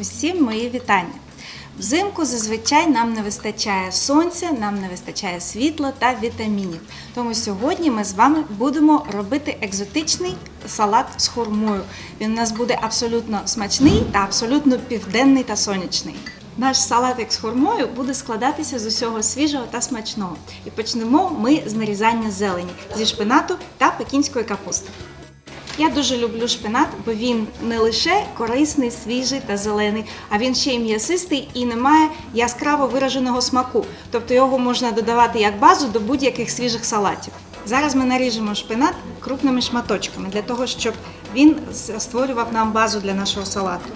Усім мої вітання. Взимку зазвичай нам не вистачає сонця, нам не вистачає світла та вітамінів. Тому сьогодні ми з вами будемо робити екзотичний салат з хурмою. Він у нас буде абсолютно смачний та абсолютно південний та сонячний. Наш салатик з хурмою буде складатися з усього свіжого та смачного. І почнемо ми з нарізання зелені зі шпинату та пекінської капусти. Я дуже люблю шпинат, бо він не лише корисний, свіжий та зелений, а він ще й м'ясистий і не має яскраво вираженого смаку. Тобто його можна додавати як базу до будь-яких свіжих салатів. Зараз ми наріжемо шпинат крупними шматочками для того, щоб він створював нам базу для нашого салату.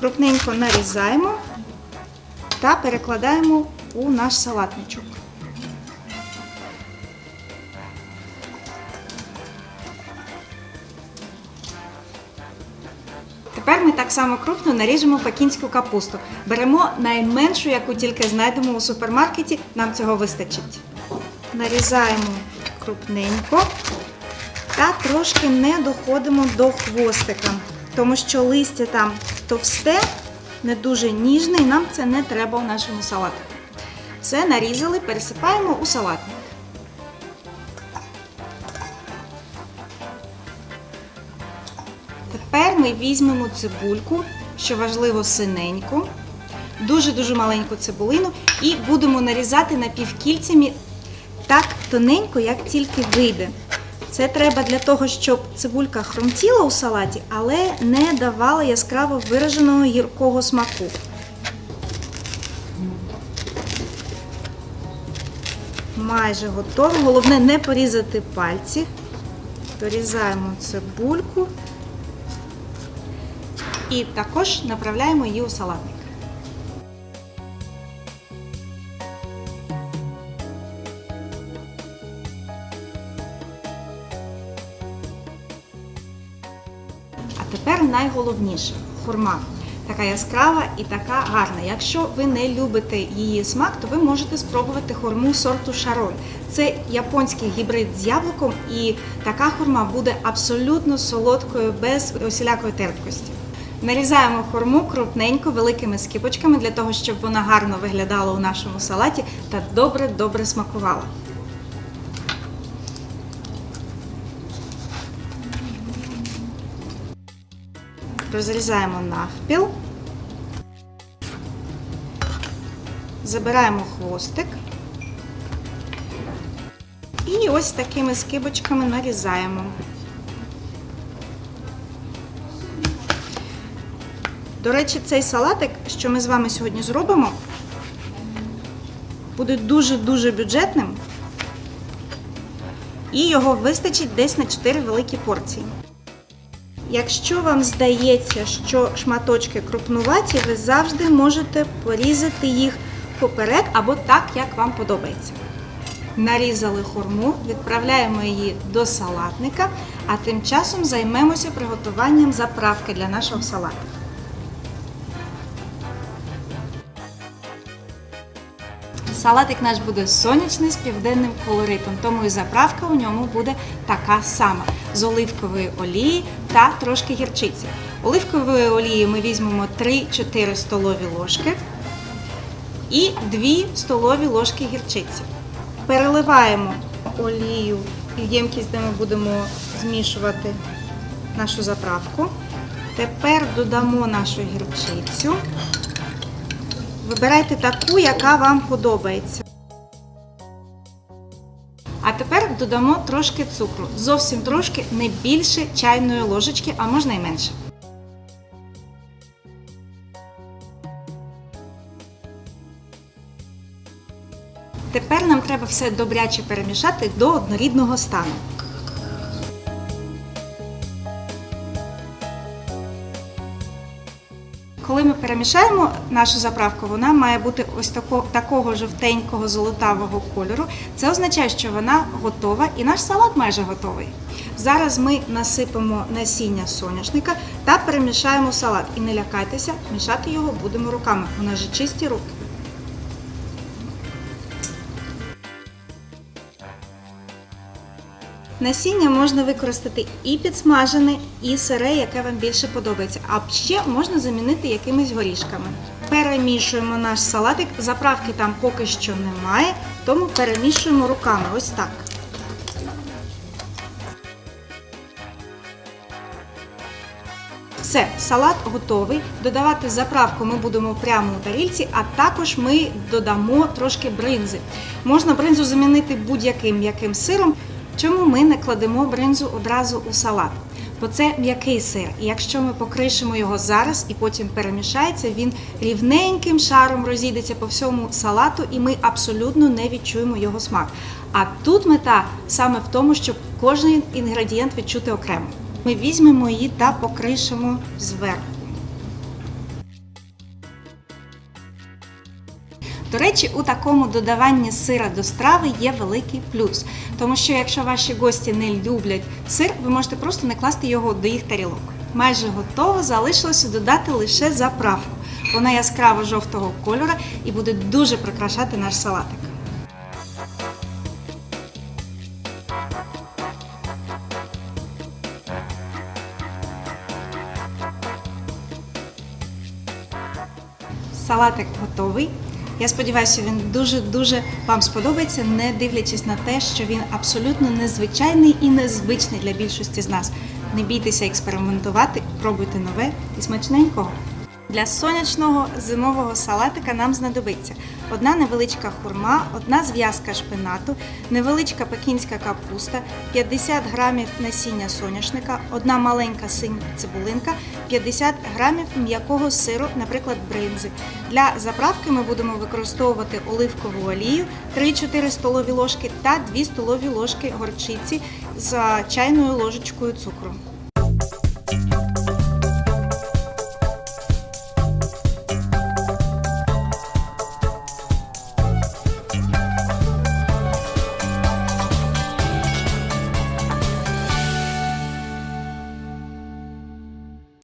Крупненько нарізаємо та перекладаємо у наш салатничок. Тепер ми так само крупно наріжемо пекінську капусту. Беремо найменшу, яку тільки знайдемо у супермаркеті, нам цього вистачить. Нарізаємо крупненько та трошки не доходимо до хвостика, тому що листя там товсте, не дуже ніжне, і нам це не треба в нашому салаті. Все нарізали, пересипаємо у салатник. Ми візьмемо цибульку, що важливо синеньку, дуже-дуже маленьку цибулину, і будемо нарізати напівкільцями так тоненько, як тільки вийде. Це треба для того, щоб цибулька хрумтіла у салаті, але не давала яскраво вираженого гіркого смаку. Майже готово. Головне не порізати пальці. Дорізаємо цибульку. І також направляємо її у салатник. А тепер найголовніше хурма. Така яскрава і така гарна. Якщо ви не любите її смак, то ви можете спробувати хурму сорту Шарон. Це японський гібрид з яблуком, і така хурма буде абсолютно солодкою, без усілякої терпкості. Нарізаємо хурму крупненько великими скибочками для того, щоб вона гарно виглядала у нашому салаті та добре-добре смакувала. Розрізаємо навпіл. Забираємо хвостик. І ось такими скибочками нарізаємо. До речі, цей салатик, що ми з вами сьогодні зробимо, буде дуже-дуже бюджетним. І його вистачить десь на 4 великі порції. Якщо вам здається, що шматочки крупнуваті, ви завжди можете порізати їх поперек або так, як вам подобається. Нарізали хурму, відправляємо її до салатника, а тим часом займемося приготуванням заправки для нашого салату. Салатик наш буде сонячний з південним колоритом, тому і заправка у ньому буде така сама з оливкової олії та трошки гірчиці. Оливкової олії ми візьмемо 3-4 столові ложки і 2 столові ложки гірчиці. Переливаємо олію в ємкість, де ми будемо змішувати нашу заправку. Тепер додамо нашу гірчицю. Вибирайте таку, яка вам подобається. А тепер додамо трошки цукру. Зовсім трошки, не більше чайної ложечки, а можна і менше. Тепер нам треба все добряче перемішати до однорідного стану. Коли ми перемішаємо нашу заправку, вона має бути ось тако, такого жовтенького золотавого кольору. Це означає, що вона готова і наш салат майже готовий. Зараз ми насипемо насіння соняшника та перемішаємо салат. І не лякайтеся, мішати його будемо руками. У нас же чисті руки. Насіння можна використати і підсмажене, і сире, яке вам більше подобається. А ще можна замінити якимись горішками. Перемішуємо наш салатик. Заправки там поки що немає, тому перемішуємо руками. Ось так. Все, салат готовий. Додавати заправку ми будемо прямо у тарільці, а також ми додамо трошки бринзи. Можна бринзу замінити будь-яким м'яким сиром. Чому ми не кладемо бринзу одразу у салат? Бо це м'який сир. І якщо ми покришимо його зараз і потім перемішається, він рівненьким шаром розійдеться по всьому салату, і ми абсолютно не відчуємо його смак. А тут мета саме в тому, щоб кожен інгредієнт відчути окремо. Ми візьмемо її та покришимо зверху. Речі, у такому додаванні сира до страви є великий плюс, тому що якщо ваші гості не люблять сир, ви можете просто не класти його до їх тарілок. Майже готово, залишилося додати лише заправку. Вона яскраво жовтого кольору і буде дуже прикрашати наш салатик. Салатик готовий. Я сподіваюся, він дуже-дуже вам сподобається, не дивлячись на те, що він абсолютно незвичайний і незвичний для більшості з нас. Не бійтеся експериментувати, пробуйте нове і смачненького. Для сонячного зимового салатика нам знадобиться одна невеличка хурма, одна зв'язка шпинату, невеличка пекінська капуста, 50 грамів насіння соняшника, одна маленька синя цибулинка, 50 грамів м'якого сиру, наприклад, бринзи. Для заправки ми будемо використовувати оливкову олію, 3-4 столові ложки та 2 столові ложки горчиці з чайною ложечкою цукру.